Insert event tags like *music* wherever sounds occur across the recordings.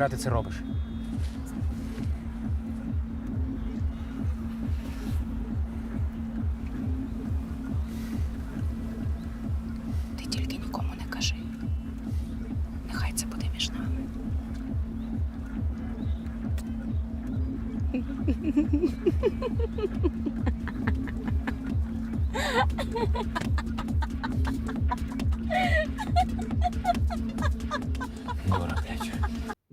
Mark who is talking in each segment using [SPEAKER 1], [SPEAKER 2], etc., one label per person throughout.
[SPEAKER 1] нафіга ти це робиш?
[SPEAKER 2] Ти тільки нікому не кажи. Нехай це буде між. *laughs*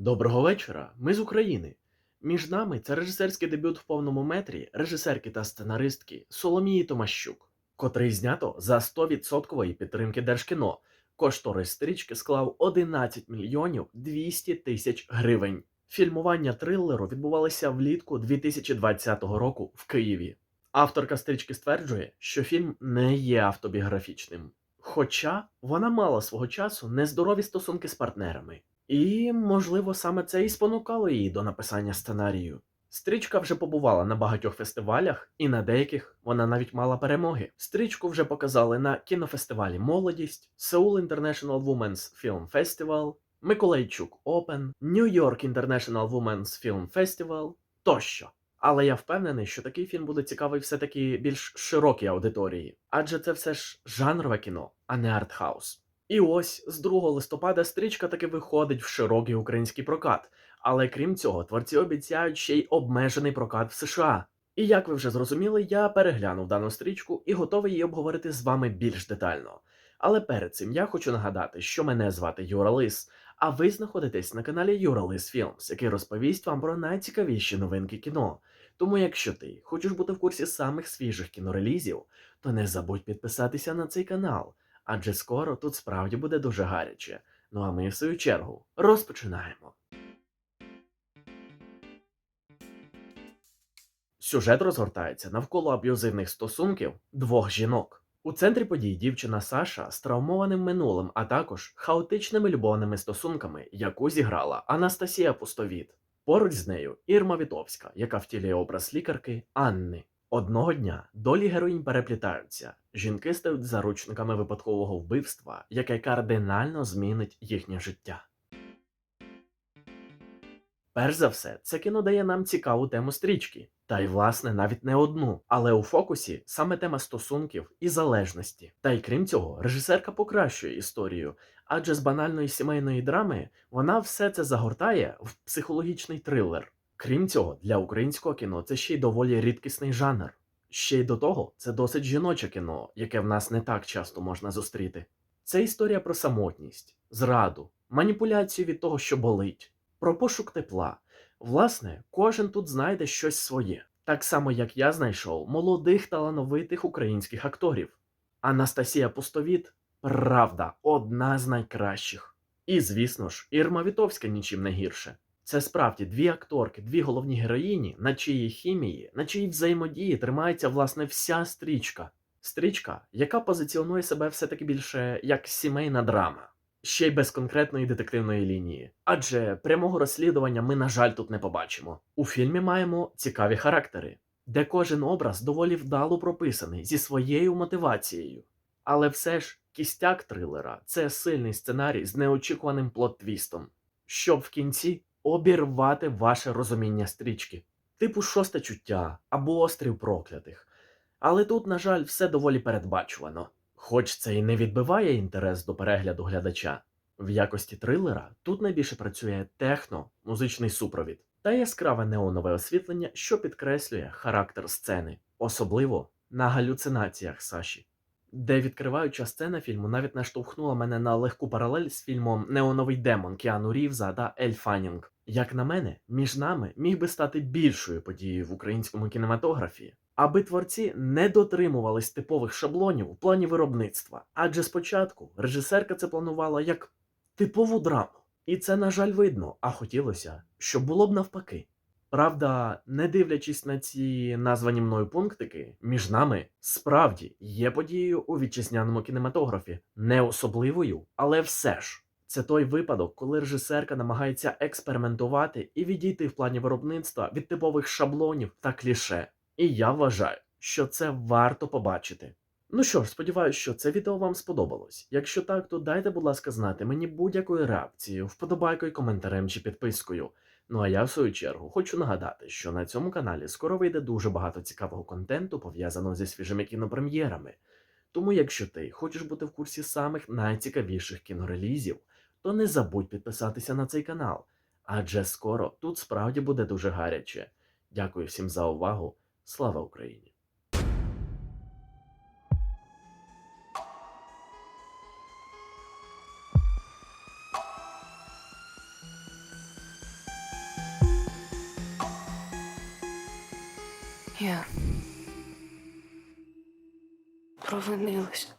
[SPEAKER 3] Доброго вечора, ми з України. Між нами це режисерський дебют в повному метрі режисерки та сценаристки Соломії Томащук, котрий знято за 100% підтримки Держкіно. Кошторис стрічки склав 11 мільйонів 200 тисяч гривень. Фільмування трилеру відбувалося влітку 2020 року в Києві. Авторка стрічки стверджує, що фільм не є автобіографічним. Хоча вона мала свого часу нездорові стосунки з партнерами, і, можливо, саме це і спонукало її до написання сценарію. Стрічка вже побувала на багатьох фестивалях, і на деяких вона навіть мала перемоги. Стрічку вже показали на кінофестивалі Молодість, Seoul International Women's Film Festival, Миколайчук Open, New York International Women's Film Festival тощо. Але я впевнений, що такий фільм буде цікавий все-таки більш широкій аудиторії, адже це все ж жанрове кіно, а не артхаус. І ось з 2 листопада стрічка таки виходить в широкий український прокат. Але крім цього, творці обіцяють ще й обмежений прокат в США. І як ви вже зрозуміли, я переглянув дану стрічку і готовий її обговорити з вами більш детально. Але перед цим я хочу нагадати, що мене звати Юра Лис, а ви знаходитесь на каналі Юра Лис Філмс, який розповість вам про найцікавіші новинки кіно. Тому, якщо ти хочеш бути в курсі самих свіжих кінорелізів, то не забудь підписатися на цей канал, адже скоро тут справді буде дуже гаряче. Ну а ми, в свою чергу, розпочинаємо. Сюжет розгортається навколо аб'юзивних стосунків двох жінок. У центрі подій дівчина Саша з травмованим минулим, а також хаотичними любовними стосунками, яку зіграла Анастасія Пустовіт. Поруч з нею Ірма Вітовська, яка втілює образ лікарки Анни. Одного дня долі героїнь переплітаються. Жінки стають заручниками випадкового вбивства, яке кардинально змінить їхнє життя. Перш за все, це кіно дає нам цікаву тему стрічки, та й власне навіть не одну, але у фокусі саме тема стосунків і залежності. Та й крім цього, режисерка покращує історію, адже з банальної сімейної драми вона все це загортає в психологічний трилер. Крім цього, для українського кіно це ще й доволі рідкісний жанр. Ще й до того, це досить жіноче кіно, яке в нас не так часто можна зустріти. Це історія про самотність, зраду, маніпуляцію від того, що болить, про пошук тепла. Власне, кожен тут знайде щось своє, так само як я знайшов молодих талановитих українських акторів. Анастасія Пустовіт, правда, одна з найкращих. І, звісно ж, Ірма Вітовська нічим не гірше. Це справді дві акторки, дві головні героїні, на чиїй хімії, на чиїй взаємодії тримається власне вся стрічка. Стрічка, яка позиціонує себе все-таки більше як сімейна драма, ще й без конкретної детективної лінії. Адже прямого розслідування ми, на жаль, тут не побачимо. У фільмі маємо цікаві характери, де кожен образ доволі вдало прописаний зі своєю мотивацією. Але все ж кістяк трилера це сильний сценарій з неочікуваним плот-твістом, щоб в кінці обірвати ваше розуміння стрічки, типу шосте чуття або острів проклятих. Але тут, на жаль, все доволі передбачувано. Хоч це і не відбиває інтерес до перегляду глядача. В якості трилера тут найбільше працює техно, музичний супровід та яскраве неонове освітлення, що підкреслює характер сцени, особливо на галюцинаціях Саші. Де відкриваюча сцена фільму навіть наштовхнула мене на легку паралель з фільмом Неоновий демон Кіану Рівза та Ель Фаннінг. Як на мене, між нами міг би стати більшою подією в українському кінематографі, аби творці не дотримувались типових шаблонів у плані виробництва. Адже спочатку режисерка це планувала як типову драму, і це, на жаль, видно, а хотілося, щоб було б навпаки. Правда, не дивлячись на ці названі мною пунктики, між нами справді є подією у вітчизняному кінематографі, не особливою, але все ж. Це той випадок, коли режисерка намагається експериментувати і відійти в плані виробництва від типових шаблонів та кліше. І я вважаю, що це варто побачити. Ну що ж, сподіваюся, що це відео вам сподобалось. Якщо так, то дайте, будь ласка, знати мені будь-якою реакцією, вподобайкою, коментарем чи підпискою. Ну а я, в свою чергу, хочу нагадати, що на цьому каналі скоро вийде дуже багато цікавого контенту, пов'язаного зі свіжими кінопрем'єрами. Тому, якщо ти хочеш бути в курсі самих найцікавіших кінорелізів, то не забудь підписатися на цей канал, адже скоро тут справді буде дуже гаряче. Дякую всім за увагу. Слава Україні!
[SPEAKER 2] Я провинилась.